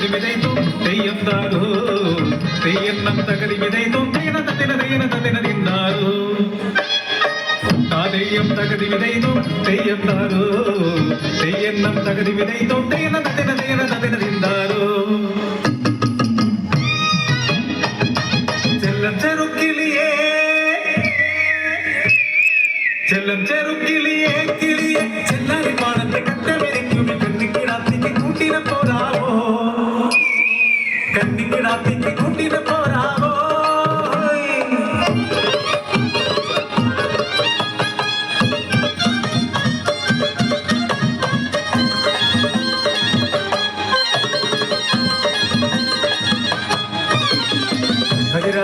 தகதி விதைத்தும் தெய்யம் தாரோ தெய்யன்னம் தகதி விதைத்தும் தெய்யன தத்தின தெய்யன தத்தின தின்னாரோ தாதெய்யம் தகதி விதைத்தும் தெய்யம் தாரோ தெய்யன்னம் தகதி விதைத்தும் தெய்யன தத்தின தெய்யன தத்தின தின்னாரோ செல்லம் செருக்கிலியே செல்லம் செருக்கிலியே கிளியே செல்லாரி பாடத்தை கட்டவே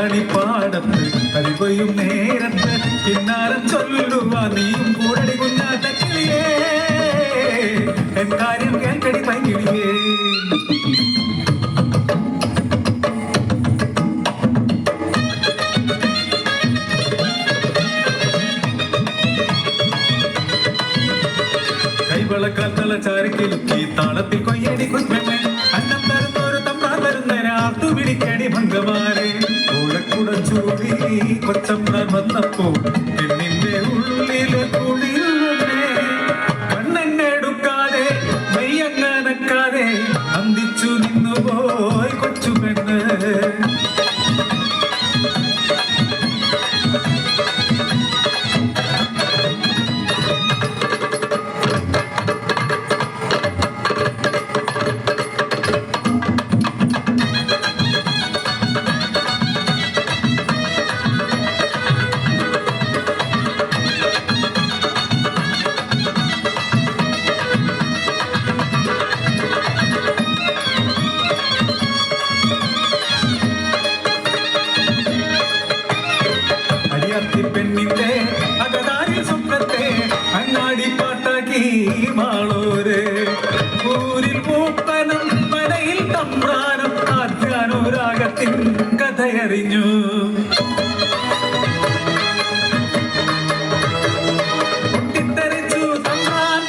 കതിരാണി പാടത്ത് കവിവയും നേരത്ത് പിന്നാരം ചൊല്ലുവാ നീയും കൂടടി കുഞ്ഞാത്ത ഉള്ളിലെ കുളിരുന്നേ കണ്ണെടുക്കാതെ മെയ്യങ്ങനക്കാതെ അന്തിച്ചു നിന്നുപോയി കൊച്ചു പെണ്ണ് മാളൂര് ഊരിൽ പൂപ്പനം മനയിൽ തമ്പ്രാനം ആധ്യാനുരാഗത്തിൻ കഥയറിഞ്ഞു. പൊട്ടിത്തെറിച്ചു തമ്പ്രാൻ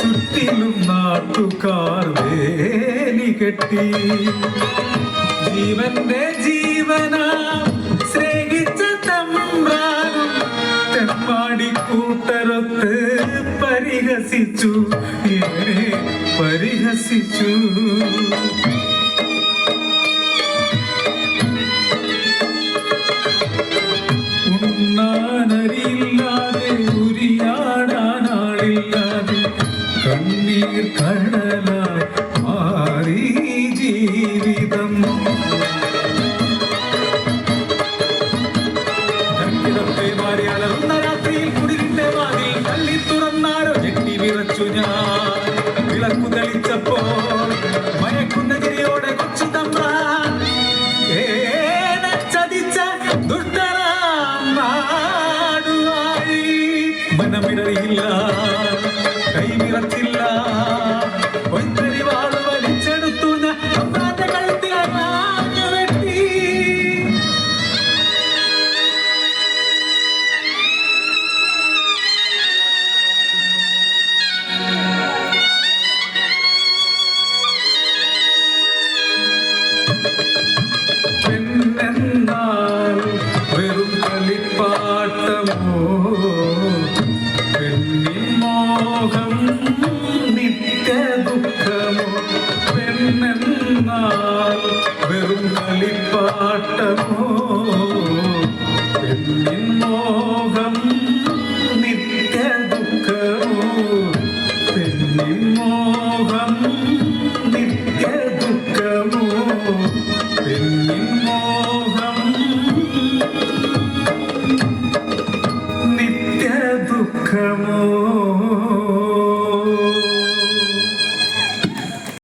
ചുറ്റിലും കെട്ടി. ജീവന്റെ ജീവനാ സ്നേഹിച്ച തമ്പ്രാനും തെമ്മാടി കൂട്ടരൊത്ത് പരിഹസിച്ചു. പരിഹസിച്ചു. ഉണ്ണാനരിയില്ലാതെ ഉരിയാടാനാളില്ലാതെ കണ്ണീർ കടലായി മാറി. കളിപ്പാട്ടമോ? പെണ്ണിമോഹം നിത്യ ദുഃഖമോ പെണ്ണിമോഹം